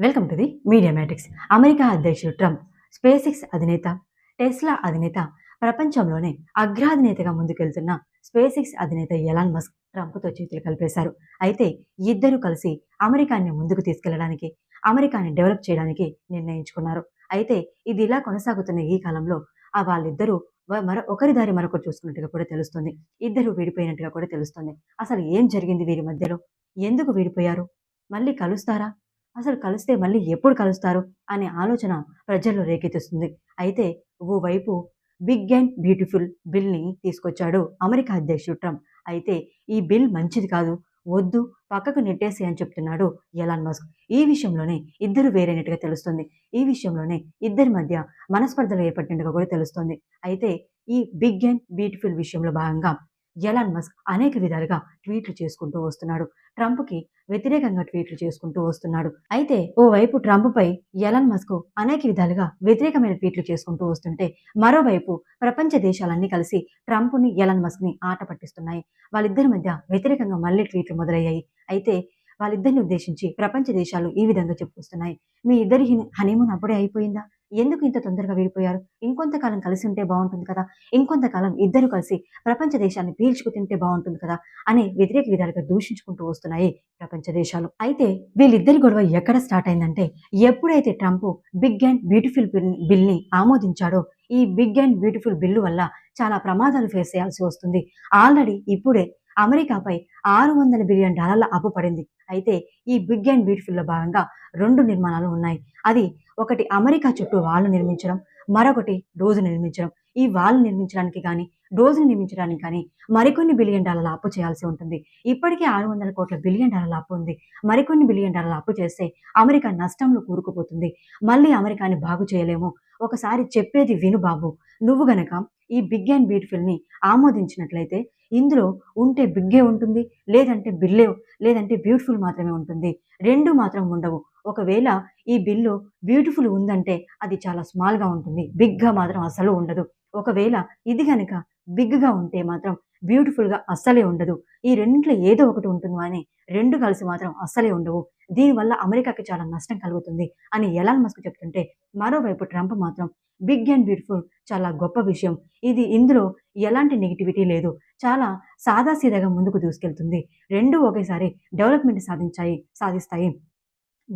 Welcome to the media matrix. America అధ్యక్షుడు Trump SpaceX అధినేత Tesla అధినేత ప్రపంచంలోనే అగ్రాధినేతగా ముందుకెళ్తున్న స్పేస్ ఎక్స్ అధినేత ఎలాన్ మస్క్ ట్రంప్తో చేతులు కలిపేశారు. అయితే ఇద్దరు కలిసి అమెరికాని ముందుకు తీసుకెళ్ళడానికి అమెరికాని డెవలప్ చేయడానికి నిర్ణయించుకున్నారు. అయితే ఇది ఇలా కొనసాగుతున్న ఈ కాలంలో ఆ వాళ్ళిద్దరూ వ- మరో ఒకరి దారి మరొకరు చూసుకున్నట్టుగా కూడా తెలుస్తుంది. ఇద్దరు విడిపోయినట్టుగా కూడా తెలుస్తుంది. అసలు ఏం జరిగింది వీరి మధ్యలో? ఎందుకు విడిపోయారు? మళ్ళీ కలుస్తారా? అసలు కలిస్తే మళ్ళీ ఎప్పుడు కలుస్తారు అనే ఆలోచన ప్రజల్లో రేకెత్తిస్తుంది. అయితే ఓవైపు బిగ్ అండ్ బ్యూటిఫుల్ బిల్ని తీసుకొచ్చాడు అమెరికా అధ్యక్షుడు ట్రంప్. అయితే ఈ బిల్ మంచిది కాదు వద్దు పక్కకు నెట్టేసి అని చెప్తున్నాడు ఎలాన్ మస్క్. ఈ విషయంలోనే ఇద్దరు వేరైనట్టుగా తెలుస్తుంది. ఈ విషయంలోనే ఇద్దరి మధ్య మనస్పర్ధలు ఏర్పడినట్టుగా కూడా తెలుస్తుంది. అయితే ఈ బిగ్ అండ్ బ్యూటిఫుల్ విషయంలో భాగంగా ఎలాన్ మస్క్ అనేక విధాలుగా ట్వీట్లు చేసుకుంటూ వస్తున్నాడు. ట్రంప్కి వ్యతిరేకంగా ట్వీట్లు చేసుకుంటూ వస్తున్నాడు. అయితే ఓవైపు ట్రంప్పై ఎలాన్ మస్క్ అనేక విధాలుగా వ్యతిరేకమైన ట్వీట్లు చేసుకుంటూ వస్తుంటే మరోవైపు ప్రపంచ దేశాలన్నీ కలిసి ట్రంప్ని ఎలాన్ మస్క్ని ఆట పట్టిస్తున్నాయి. వాళ్ళిద్దరి మధ్య వ్యతిరేకంగా మళ్ళీ ట్వీట్లు మొదలయ్యాయి. అయితే వాళ్ళిద్దరిని ఉద్దేశించి ప్రపంచ దేశాలు ఈ విధంగా చెప్పుకొస్తున్నాయి. మీ ఇద్దరి హనీమూన్ అప్పుడే అయిపోయిందా? ఎందుకు ఇంత తొందరగా విడిపోయారు? ఇంకొంతకాలం కలిసి ఉంటే బాగుంటుంది కదా? ఇంకొంతకాలం ఇద్దరు కలిసి ప్రపంచ దేశాన్ని పీల్చుకు తింటే బాగుంటుంది కదా? అనే వ్యతిరేక విధాలుగా దూషించుకుంటూ వస్తున్నాయి ప్రపంచ దేశాలు. అయితే వీళ్ళిద్దరి గొడవ ఎక్కడ స్టార్ట్ అయిందంటే ఎప్పుడైతే ట్రంప్ బిగ్ అండ్ బ్యూటిఫుల్ బిల్ని ఆమోదించాడో ఈ బిగ్ అండ్ బ్యూటిఫుల్ బిల్లు వల్ల చాలా ప్రమాదాలు ఫేస్ చేయాల్సి వస్తుంది. ఆల్రెడీ ఇప్పుడే అమెరికాపై ఆరు వందల బిలియన్ డాలర్ల అప్పు పడింది. అయితే ఈ బిగ్ అండ్ బ్యూటిఫుల్లో భాగంగా రెండు నిర్మాణాలు ఉన్నాయి. అది ఒకటి అమెరికా చుట్టూ వాళ్ళు నిర్మించడం మరొకటి డోజు నిర్మించడం. ఈ వాళ్ళు నిర్మించడానికి కానీ డోజును నిర్మించడానికి కానీ మరికొన్ని బిలియన్ డాలర్ల అప్పు చేయాల్సి ఉంటుంది. ఇప్పటికే ఆరు వందల కోట్ల బిలియన్ డాలర్ల అప్పు ఉంది. మరికొన్ని బిలియన్ డాలర్ల అప్పు చేస్తే అమెరికా నష్టంలో కూరుకుపోతుంది. మళ్ళీ అమెరికాని బాగు చేయలేము. ఒకసారి చెప్పేది విను బాబు. నువ్వు గనక ఈ బిగ్ అండ్ బ్యూటిఫుల్ని ఆమోదించినట్లయితే ఇందులో ఉంటే బిగ్గే ఉంటుంది లేదంటే బిల్లే లేదంటే బ్యూటిఫుల్ మాత్రమే ఉంటుంది. రెండు మాత్రం ఉండవు. ఒకవేళ ఈ బిల్లు బ్యూటిఫుల్ ఉందంటే అది చాలా స్మాల్గా ఉంటుంది. బిగ్గా మాత్రం అసలు ఉండదు. ఒకవేళ ఇది కనుక బిగ్గా ఉంటే మాత్రం బ్యూటిఫుల్గా అస్సలే ఉండదు. ఈ రెండింటిలో ఏదో ఒకటి ఉంటుంది అని రెండు కలిసి మాత్రం అస్సలే ఉండవు. దీనివల్ల అమెరికాకి చాలా నష్టం కలుగుతుంది అని ఎలాన్ మస్క్ చెప్తుంటే మరోవైపు ట్రంప్ మాత్రం బిగ్ అండ్ బ్యూటిఫుల్ చాలా గొప్ప విషయం. ఇది ఇందులో ఎలాంటి నెగిటివిటీ లేదు. చాలా సాదాసీదాగా ముందుకు దూసుకెళ్తుంది. రెండు ఒకేసారి డెవలప్మెంట్ సాధించాయి సాధిస్తాయి.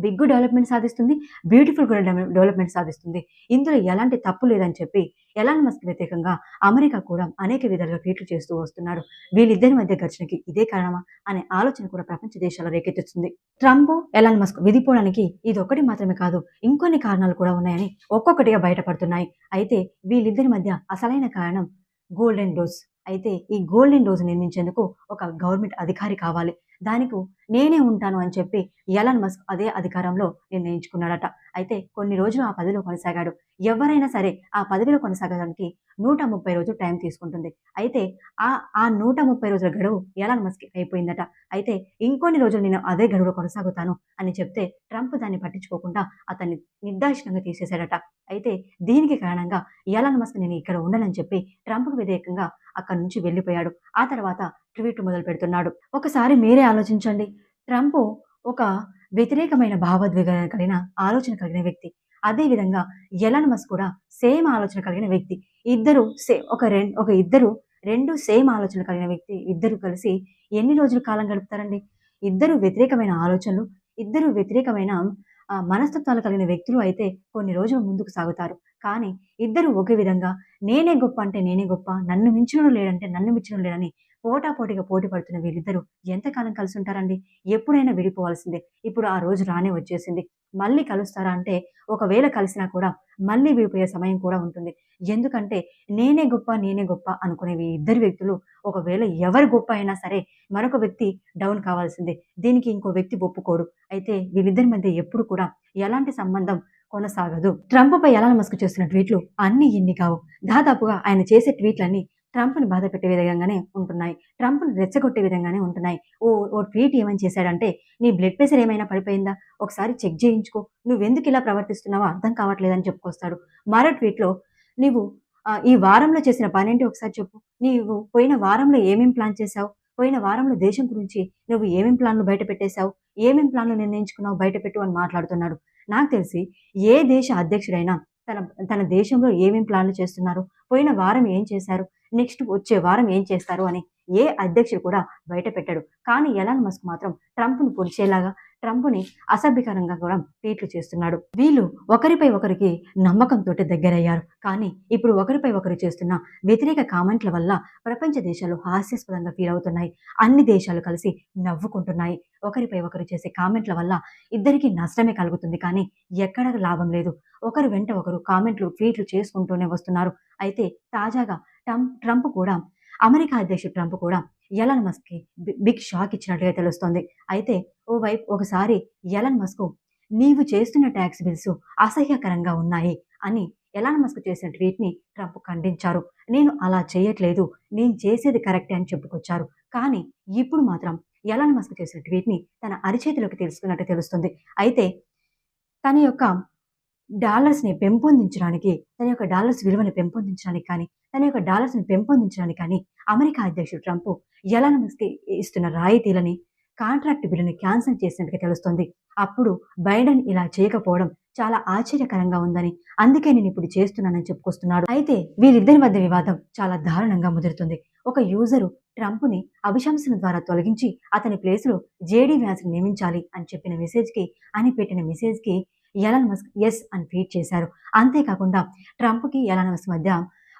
బిగ్ డెవలప్మెంట్ సాధిస్తుంది బ్యూటిఫుల్ కూడా డెవలప్మెంట్ సాధిస్తుంది. ఇందులో ఎలాంటి తప్పు లేదని చెప్పి ఎలాన్ మస్క్ వ్యతిరేకంగా అమెరికా కూడా అనేక విధాలుగా ట్వీట్లు చేస్తూ వస్తున్నాడు వీళ్ళిద్దరి మధ్య ఘర్షణకి ఇదే కారణమా అనే ఆలోచన కూడా ప్రపంచ దేశాల్లో రేకెత్తుతుంది ట్రంప్ ఎలాన్ మస్క్ విధిపోవడానికి ఇది ఒకటి మాత్రమే కాదు ఇంకొన్ని కారణాలు కూడా ఉన్నాయని ఒక్కొక్కటిగా బయటపడుతున్నాయి. అయితే వీళ్ళిద్దరి మధ్య అసలైన కారణం గోల్డెన్ డోస్. అయితే ఈ గోల్డెన్ డోస్ నిర్మించేందుకు ఒక గవర్నమెంట్ అధికారి కావాలి. దానికి నేనే ఉంటాను అని చెప్పి ఎలన్ మస్క్ అదే అధికారంలో నిర్ణయించుకున్నాడట. అయితే కొన్ని రోజులు ఆ పదవిలో కొనసాగాడు. ఎవరైనా సరే ఆ పదవిలో కొనసాగడానికి నూట ముప్పై రోజులు టైం తీసుకుంటుంది. అయితే ఆ ఆ నూట ముప్పై రోజుల గడువు ఎలాన్ మస్క్ అయిపోయిందట. అయితే ఇంకొన్ని రోజులు నేను అదే గడువులో కొనసాగుతాను అని చెప్తే ట్రంప్ దాన్ని పట్టించుకోకుండా అతన్ని నిర్దాక్షిణంగా తీసేశాడట. అయితే దీనికి కారణంగా ఎలాన్ మస్క్ నేను ఇక్కడ ఉండనని చెప్పి ట్రంప్కు వ్యతిరేకంగా అక్కడి నుంచి వెళ్ళిపోయాడు. ఆ తర్వాత ట్వీట్ మొదలు పెడుతున్నాడు. ఒకసారి మీరే ఆలోచించండి. ట్రంప్ ఒక వ్యతిరేకమైన భావోద్వేగాలు కలిగిన ఆలోచన కలిగిన వ్యక్తి. అదేవిధంగా ఎలన్ మస్క్ కూడా సేమ్ ఆలోచన కలిగిన వ్యక్తి. ఇద్దరు సే ఒక రెండు ఒక ఇద్దరు రెండు సేమ్ ఆలోచన కలిగిన వ్యక్తి ఇద్దరు కలిసి ఎన్ని రోజులు కాలం గడుపుతారండి? ఇద్దరు వ్యతిరేకమైన ఆలోచనలు ఇద్దరు వ్యతిరేకమైన మనస్తత్వాలు కలిగిన వ్యక్తులు అయితే కొన్ని రోజులు ముందుకు సాగుతారు. కానీ ఇద్దరు ఒకే విధంగా నేనే గొప్ప అంటే నేనే గొప్ప నన్ను మించిన లేడంటే నన్ను మించిన లేడని పోటాపోటీగా పోటీ పడుతున్న వీళ్ళిద్దరూ ఎంతకాలం కలిసి ఉంటారండి ఎప్పుడైనా విడిపోవాల్సిందే. ఇప్పుడు ఆ రోజు రానే వచ్చేసింది. మళ్ళీ కలుస్తారా అంటే ఒకవేళ కలిసినా కూడా మళ్ళీ విడిపోయే సమయం కూడా ఉంటుంది. ఎందుకంటే నేనే గొప్ప నేనే గొప్ప అనుకునే ఇద్దరు వ్యక్తులు ఒకవేళ ఎవరు గొప్ప అయినా సరే మరొక వ్యక్తి డౌన్ కావాల్సిందే. దీనికి ఇంకో వ్యక్తి ఒప్పుకోడు. అయితే వీళ్ళిద్దరి మధ్య ఎప్పుడు కూడా ఎలాంటి సంబంధం కొనసాగదు. ట్రంప్ పై ఎలాన్ మస్క్ చేస్తున్న ట్వీట్లు అన్ని ఇన్ని కావు. దాదాపుగా ఆయన చేసే ట్వీట్లన్నీ ట్రంప్ని బాధ పెట్టే విధంగానే ఉంటున్నాయి. ట్రంప్ను రెచ్చగొట్టే విధంగానే ఉంటున్నాయి. ఓ ఓ ట్వీట్ ఏమని చేశాడంటే నీ బ్లడ్ ప్రెషర్ ఏమైనా పడిపోయిందా? ఒకసారి చెక్ చేయించుకో. నువ్వెందుకు ఇలా ప్రవర్తిస్తున్నావో అర్థం కావట్లేదని చెప్పుకొస్తాడు. మరో ట్వీట్లో నీవు ఈ వారంలో చేసిన పనేంటి ఒకసారి చెప్పు. నీవు పోయిన వారంలో ఏమేం ప్లాన్ చేశావు? పోయిన వారంలో దేశం గురించి నువ్వు ఏమేం ప్లాన్లు బయట పెట్టేశావు? ఏమేం ప్లాన్లు నిర్ణయించుకున్నావు? బయట పెట్టు అని మాట్లాడుతున్నాడు. నాకు తెలిసి ఏ దేశ అధ్యక్షుడైనా తన తన దేశంలో ఏమేం ప్లాన్లు చేస్తున్నారు? పోయిన వారం ఏం చేశారు? నెక్స్ట్ వచ్చే వారం ఏం చేస్తారు? అని ఏ అధ్యక్షుడు కూడా బయట పెట్టాడు. కానీ ఎలాన్ మస్క్ మాత్రం ట్రంప్ను పొడిచేలాగా ట్రంప్ని అసభ్యకరంగా కూడా ట్వీట్లు చేస్తున్నాడు. వీళ్ళు ఒకరిపై ఒకరికి నమ్మకంతో దగ్గరయ్యారు. కానీ ఇప్పుడు ఒకరిపై ఒకరు చేస్తున్న వ్యతిరేక కామెంట్ల వల్ల ప్రపంచ దేశాలు హాస్యాస్పదంగా ఫీల్ అవుతున్నాయి. అన్ని దేశాలు కలిసి నవ్వుకుంటున్నాయి. ఒకరిపై ఒకరు చేసే కామెంట్ల వల్ల ఇద్దరికి నష్టమే కలుగుతుంది. కానీ ఎక్కడ లాభం లేదు. ఒకరు వెంట ఒకరు కామెంట్లు ట్వీట్లు చేసుకుంటూనే వస్తున్నారు. అయితే తాజాగా ట్రంప్ ట్రంప్ కూడా అమెరికా అధ్యక్షుడు ట్రంప్ కూడా ఎలన్ మస్క్కి బిగ్ షాక్ ఇచ్చినట్లుగా తెలుస్తోంది. అయితే ఓవైపు ఒకసారి ఎలన్ మస్క్ నీవు చేస్తున్న ట్యాక్స్ బిల్స్ అసహ్యకరంగా ఉన్నాయి అని ఎలాన్ మస్క్ చేసిన ట్వీట్ని ట్రంప్ ఖండించారు. నేను అలా చేయట్లేదు. నేను చేసేది కరెక్టే అని చెప్పుకొచ్చారు. కానీ ఇప్పుడు మాత్రం ఎలాన్ మస్క్ చేసిన ట్వీట్ని తన అరిచేతిలోకి తెలుసుకున్నట్టు తెలుస్తుంది. అయితే తన యొక్క డాలర్స్ని పెంపొందించడానికి తన యొక్క డాలర్స్ విలువను పెంపొందించడానికి కానీ తన యొక్క డాలర్స్ని పెంపొందించడానికి కానీ అమెరికా అధ్యక్షుడు ట్రంప్ ఎలా ఇస్తున్న రాయితీలని కాంట్రాక్ట్ బిల్లుని క్యాన్సిల్ చేసినట్టుగా తెలుస్తుంది. అప్పుడు బైడెన్ ఇలా చేయకపోవడం చాలా ఆశ్చర్యకరంగా ఉందని అందుకే నేను ఇప్పుడు చేస్తున్నానని చెప్పుకొస్తున్నాడు. అయితే వీరిద్దరి మధ్య వివాదం చాలా దారుణంగా ముదురుతుంది. ఒక యూజరు ట్రంప్ని అభిశంసన ద్వారా తొలగించి అతని ప్లేస్లో జేడీ వ్యాన్స్ని నియమించాలి అని చెప్పిన మెసేజ్కి అని పెట్టిన మెసేజ్కి ఎలాన్ మస్క్ ఎస్ అని ట్వీట్ చేశారు. అంతేకాకుండా ట్రంప్కి ఎలాన్ మస్క్ మధ్య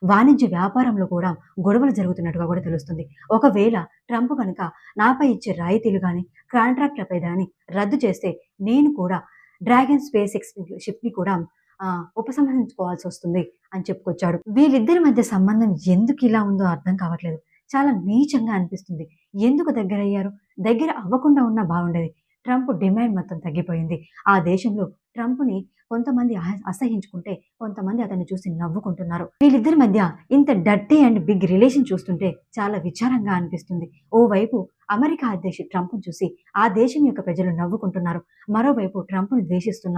వాణిజ్య వ్యాపారంలో కూడా గొడవలు జరుగుతున్నట్టుగా కూడా తెలుస్తుంది. ఒకవేళ ట్రంప్ కనుక నాపై ఇచ్చే రాయితీలు కానీ కాంట్రాక్ట్లపై కానీ రద్దు చేస్తే నేను కూడా డ్రాగన్ స్పేస్ ఎక్స్ షిప్ని కూడా ఉపసంహరించుకోవాల్సి వస్తుంది అని చెప్పుకొచ్చాడు. వీళ్ళిద్దరి మధ్య సంబంధం ఎందుకు ఇలా ఉందో అర్థం కావట్లేదు. చాలా నీచంగా అనిపిస్తుంది. ఎందుకు దగ్గర అయ్యారు దగ్గర అవ్వకుండా ఉన్నా బాగుండేది. ట్రంప్ డిమాండ్ మొత్తం తగ్గిపోయింది. ఆ దేశంలో ట్రంప్ని కొంతమంది అసహించుకుంటే కొంతమంది అతన్ని చూసి నవ్వుకుంటున్నారు. వీళ్ళిద్దరి మధ్య ఇంత డర్టీ అండ్ బిగ్ రిలేషన్ చూస్తుంటే చాలా విచారంగా అనిపిస్తుంది. ఓవైపు అమెరికా అధ్యక్షుడు ట్రంప్ను చూసి ఆ దేశం యొక్క ప్రజలు నవ్వుకుంటున్నారు. మరోవైపు ట్రంప్ను ద్వేషిస్తున్నారు